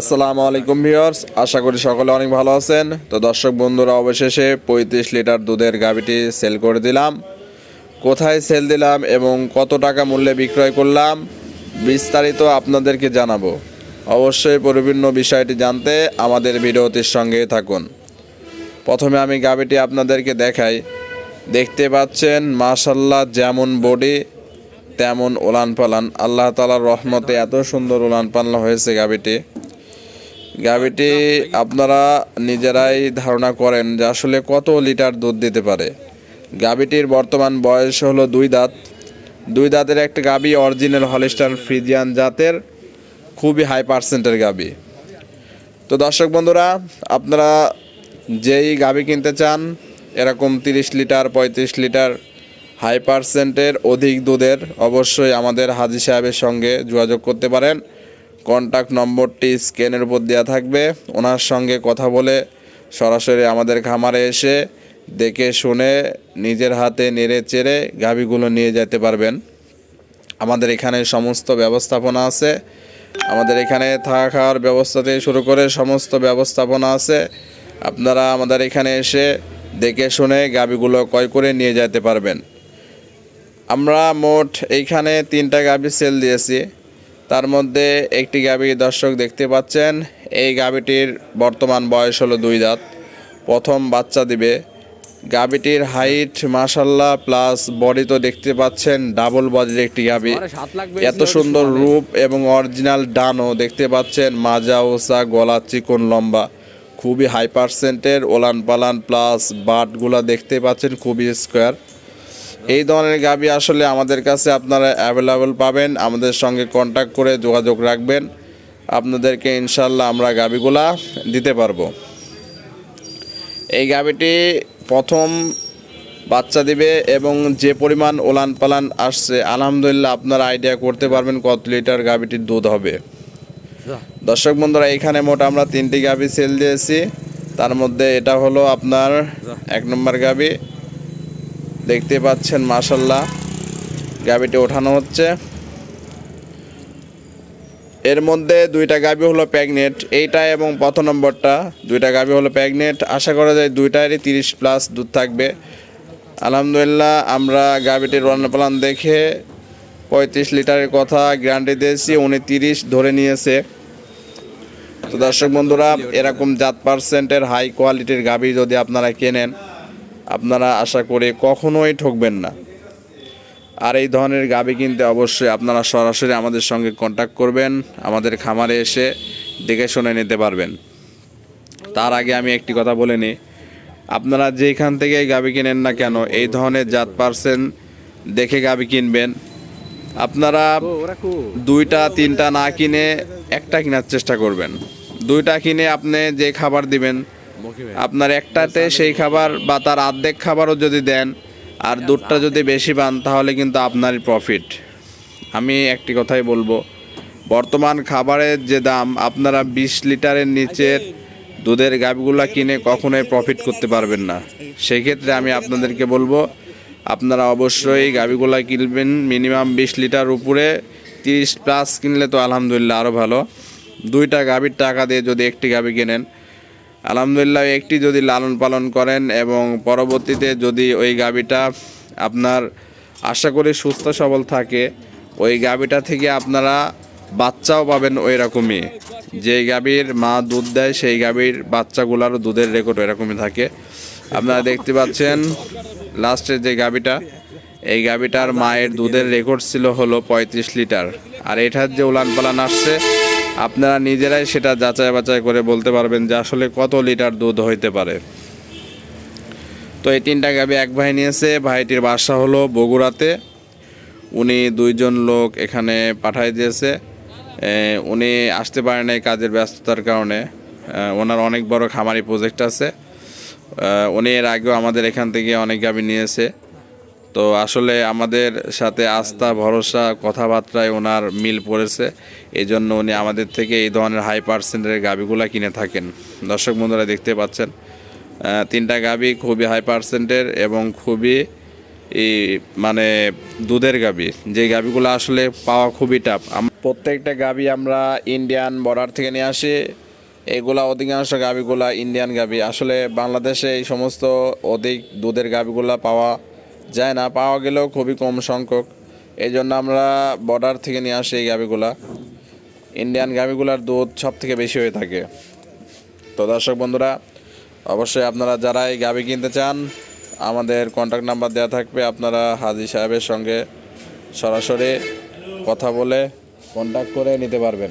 আসসালামু আলাইকুম ভিউয়ার্স, আশা করি সকলে অনেক ভালো আছেন। তো দর্শক বন্ধুরা, অবশেষে পঁয়ত্রিশ লিটার দুধের গাভিটি সেল করে দিলাম। কোথায় সেল দিলাম এবং কত টাকা মূল্যে বিক্রয় করলাম, বিস্তারিত আপনাদেরকে জানাব। অবশ্যই পরিপূর্ণ বিষয়টি জানতে আমাদের ভিডিওটির সঙ্গে থাকুন। প্রথমে আমি গাভিটি আপনাদেরকে দেখাই। দেখতে পাচ্ছেন মাশাল্লাহ যেমন বডি, তেমন ওলান পালান আল্লাহ তালার রহমতে এত সুন্দর ওলান পালন হয়েছে গাভিটি। গাভিটি আপনারা নিজেরাই ধারণা করেন যে আসলে কত লিটার দুধ দিতে পারে। গাভীটির বর্তমান বয়স হলো দুই দাঁত। দুই দাঁতের একটা গাভি অরিজিনাল হলিস্টার ফ্রিজিয়ান জাতের, খুবই হাই পার্সেন্টের গাভি। তো দর্শক বন্ধুরা, আপনারা যেই গাভি কিনতে চান, এরকম তিরিশ লিটার, পঁয়ত্রিশ লিটার হাই পার্সেন্টের অধিক দুধের অবশ্যই আমাদের হাজি সাহেবের সঙ্গে যোগাযোগ করতে পারেন। কন্ট্যাক্ট নম্বরটি স্ক্যানের উপর দেওয়া থাকবে। ওনার সঙ্গে কথা বলে সরাসরি আমাদের খামারে এসে দেখে শুনে নিজের হাতে নেড়ে চেড়ে গাভিগুলো নিয়ে যেতে পারবেন। আমাদের এখানে সমস্ত ব্যবস্থাপনা আছে। আমাদের এখানে থাকা খাওয়ার ব্যবস্থা থেকে শুরু করে সমস্ত ব্যবস্থাপনা আছে। আপনারা আমাদের এখানে এসে দেখে শুনে গাভিগুলো ক্রয় করে নিয়ে যেতে পারবেন। আমরা মোট এইখানে তিনটা গাভি সেল দিয়েছি। তার মধ্যে একটি গাভি দর্শক দেখতে পাচ্ছেন। এই গাভিটির বর্তমান বয়স হলো দুই দাঁত। প্রথম বাচ্চা দিবে। গাভিটির হাইট মাসাল্লাহ প্লাস বডি তো দেখতে পাচ্ছেন ডাবল বডির একটি গাভি। এত সুন্দর রূপ এবং অরিজিনাল ডানও দেখতে পাচ্ছেন মাজা ওসা গলা চিকন লম্বা। খুবই হাই পার্সেন্টের ওলান পালান প্লাস বাটগুলা দেখতে পাচ্ছেন খুবই স্কোয়ার। এই ধরনের গাবি আসলে আমাদের কাছে আপনারা অ্যাভেলেবল পাবেন। আমাদের সঙ্গে কন্ট্যাক্ট করে যোগাযোগ রাখবেন। আপনাদেরকে ইনশাল্লাহ আমরা গাবিগুলা দিতে পারব। এই গাবিটি প্রথম বাচ্চা দিবে এবং যে পরিমাণ ওলান পালান আসছে আলহামদুলিল্লাহ আপনারা আইডিয়া করতে পারবেন কত লিটার গাবিটির দুধ হবে। দর্শক বন্ধুরা এখানে মোট আমরা তিনটি গাবি সেল দিয়েছি। তার মধ্যে এটা হলো আপনার এক নম্বর গাবি। দেখতে পাচ্ছেন মাশাল্লাহ গাবিটি ওঠানো হচ্ছে। এর মধ্যে দুইটা গাবি হলো প্যাগনেট, এইটা এবং প্রথম নম্বরটা, দুইটা গাবি হলো প্যাগনেট। আশা করা যায় দুইটারই তিরিশ প্লাস দুধ থাকবে। আলহামদুলিল্লাহ, আমরা গাবিটির রান্না প্লান দেখে পঁয়ত্রিশ লিটারের কথা গ্যারান্টি দিয়েছি, উনি তিরিশ ধরে নিয়েছে। তো দর্শক বন্ধুরা, এরকম জাত পার্সেন্টের হাই কোয়ালিটির গাবি যদি আপনারা কেনেন আপনারা আশা করে কখনোই ঠকবেন না। আর এই ধরনের গাবি কিনতে অবশ্যই আপনারা সরাসরি আমাদের সঙ্গে কন্ট্যাক্ট করবেন, আমাদের খামারে এসে দেখে শুনে নিতে পারবেন। তার আগে আমি একটি কথা বলে নিই, আপনারা যেখান থেকে গাবি কিনেন না কেন, এই ধরনের জাত পার্সেন দেখে গাবি কিনবেন। আপনারা দুইটা, তিনটা না কিনে একটা কেনার চেষ্টা করবেন। দুইটা কিনে আপনি যে খাবার দিবেন আপনার একটাতে সেই খাবার বা তার অর্ধেক খাবারও যদি দেন, আর দুধটা যদি বেশি পান, তাহলে কিন্তু আপনারই প্রফিট আমি একটি কথাই বলব, বর্তমান খাবারের যে দাম, আপনারা বিশ লিটারের নিচের দুধের গাভগুলা কিনে কখনোই প্রফিট করতে পারবেন না। সেই ক্ষেত্রে আমি আপনাদেরকে বলব, আপনারা অবশ্যই গাভিগুলা কিনবেন মিনিমাম বিশ লিটার উপরে, তিরিশ প্লাস কিনলে তো আলহামদুলিল্লাহ আরও ভালো। দুইটা গাভীর টাকা দিয়ে যদি একটি গাভি কেনেন আলহামদুলিল্লাহ, একটি যদি লালন পালন করেন এবং পরবর্তীতে যদি ওই গাভীটা আপনার আশা করি সুস্থ সবল থাকে, ওই গাভীটা থেকে আপনারা বাচ্চাও পাবেন ওই রকমই। যে গাভীর মা দুধ দেয়, সেই গাভীর বাচ্চাগুলারও দুধের রেকর্ড এরকমই থাকে। আপনারা দেখতে পাচ্ছেন লাস্টের যে গাভীটা, এই গাভীটার মায়ের দুধের রেকর্ড ছিল হলো পঁয়ত্রিশ লিটার। আর এটার যে উলান পালান আসছে আপনারা নিজেরাই সেটা যাচাই বাছাই করে বলতে পারবেন যে আসলে কত লিটার দুধ হইতে পারে। তো এই তিনটা গাভী এক ভাই নিয়েছে, ভাইটির বাসা হলো বগুড়াতে। উনি দুইজন লোক এখানে পাঠাই দিয়েছে। উনি আসতে পারেন এই কাজের ব্যস্ততার কারণে। ওনার অনেক বড় খামারি প্রজেক্ট আছে। উনি এর আগেও আমাদের এখান থেকে অনেক গাভী নিয়েছে। তো আসলে আমাদের সাথে আস্থা, ভরসা, কথাবার্তায় ওনার মিল পড়েছে। এই জন্য উনি আমাদের থেকে এই ধরনের হাই পার্সেন্টের গাভিগুলা কিনে থাকেন। দর্শক বন্ধুরা দেখতে পাচ্ছেন তিনটা গাভি খুবই হাই পার্সেন্টের এবং খুবই মানে দুধের গাভি যে গাভিগুলো আসলে পাওয়া খুবই টাফ প্রত্যেকটা গাবি আমরা ইন্ডিয়ান বর্ডার থেকে নিয়ে আসি। এগুলা অধিকাংশ গাবিগুলা ইন্ডিয়ান গাবি। আসলে বাংলাদেশে এই সমস্ত অধিক দুধের গাবিগুলা পাওয়া যায় না, পাওয়া গেলেও খুবই কম সংখ্যক। এই জন্য আমরা বর্ডার থেকে নিয়ে আসি এই গাবিগুলা। ইন্ডিয়ান গাবিগুলার দুধ সব থেকে বেশি হয়ে থাকে। তো দর্শক বন্ধুরা, অবশ্যই আপনারা যারা এই গাবি কিনতে চান, আমাদের কন্ট্যাক্ট নাম্বার দেওয়া থাকবে আপনারা হাজি সাহেবের সঙ্গে সরাসরি কথা বলে কন্ট্যাক্ট করে নিতে পারবেন।